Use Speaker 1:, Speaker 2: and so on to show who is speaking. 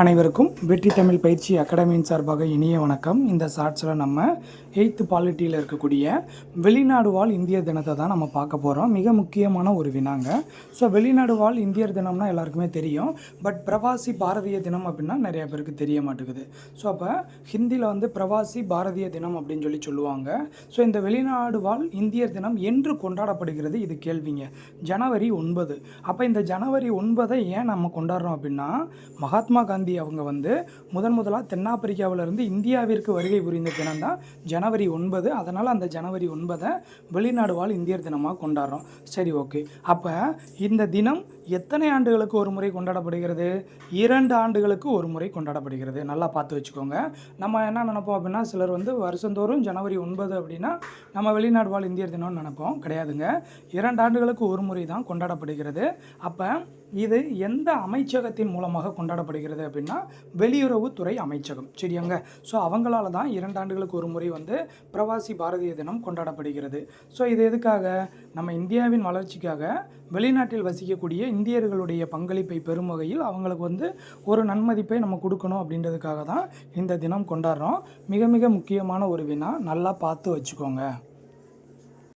Speaker 1: அனைவருக்கும் வெற்றி தமிழ் பயிற்சி அகாடமியின் சார்பாக இனிய வணக்கம். இந்த ஷார்ட்ஸில் நம்ம எயித்து பாலிட்டியில் இருக்கக்கூடிய வெளிநாடு வாழ் இந்தியர் தினத்தை தான் நம்ம பார்க்க போகிறோம் மிக முக்கியமான ஒரு வினாங்க. ஸோ வெளிநாடு வாழ் இந்தியர் தினம்னா எல்லாருக்குமே தெரியும். பட் பிரவாசி பாரதிய தினம் அப்படின்னா நிறைய பேருக்கு தெரிய மாட்டேங்குது. ஸோ அப்போ ஹிந்தியில் வந்து பிரவாசி பாரதிய தினம் அப்படின்னு சொல்லி சொல்லுவாங்க. ஸோ இந்த வெளிநாடு வாழ் இந்தியர் தினம் என்று கொண்டாடப்படுகிறது இது கேள்விங்க. ஜனவரி ஒன்பது. அப்போ இந்த ஜனவரி ஒன்பதை ஏன் நம்ம கொண்டாடுறோம் அப்படின்னா மகாத்மா காந்தி காந்தி அவங்க வந்து முதன் முதலாக தென்னாப்பிரிக்காவிலிருந்து இந்தியாவிற்கு வருகை புரிந்த தினம் தான் ஜனவரி ஒன்பது. அதனால் அந்த ஜனவரி ஒன்பதை வெளிநாடு வாழ் இந்தியர் தினமாக கொண்டாடுறோம். சரி ஓகே அப்போ இந்த தினம் எத்தனை ஆண்டுகளுக்கு ஒரு முறை கொண்டாடப்படுகிறது? இரண்டு ஆண்டுகளுக்கு ஒரு முறை கொண்டாடப்படுகிறது. நல்லா பார்த்து வச்சுக்கோங்க. நம்ம என்ன நினைப்போம் அப்படின்னா சிலர் வந்து வருஷந்தோறும் ஜனவரி ஒன்பது அப்படின்னா நம்ம வெளிநாடு வாழ் இந்தியர் தினம்னு நினைப்போம். கிடையாதுங்க. இரண்டு ஆண்டுகளுக்கு ஒரு முறை தான் கொண்டாடப்படுகிறது. அப்போ இது எந்த அமைச்சகத்தின் மூலமாக கொண்டாடப்படுகிறது அப்படின்னா வெளியுறவுத்துறை அமைச்சகம். சரியாங்க? ஸோ அவங்களால தான் இரண்டு ஆண்டுகளுக்கு ஒரு முறை வந்து பிரவாசி பாரதிய தினம் கொண்டாடப்படுகிறது. ஸோ இது எதுக்காக? நம்ம இந்தியாவின் வளர்ச்சிக்காக வெளிநாட்டில் வசிக்கக்கூடிய இந்தியர்களுடைய பங்களிப்பை பெறும் வகையில் அவங்களுக்கு வந்து ஒரு நன்மதிப்பை நம்ம கொடுக்கணும் அப்படின்றதுக்காக தான் இந்த தினம் கொண்டாடுறோம். மிக மிக முக்கியமான ஒரு வினா நல்லா பார்த்து வச்சுக்கோங்க.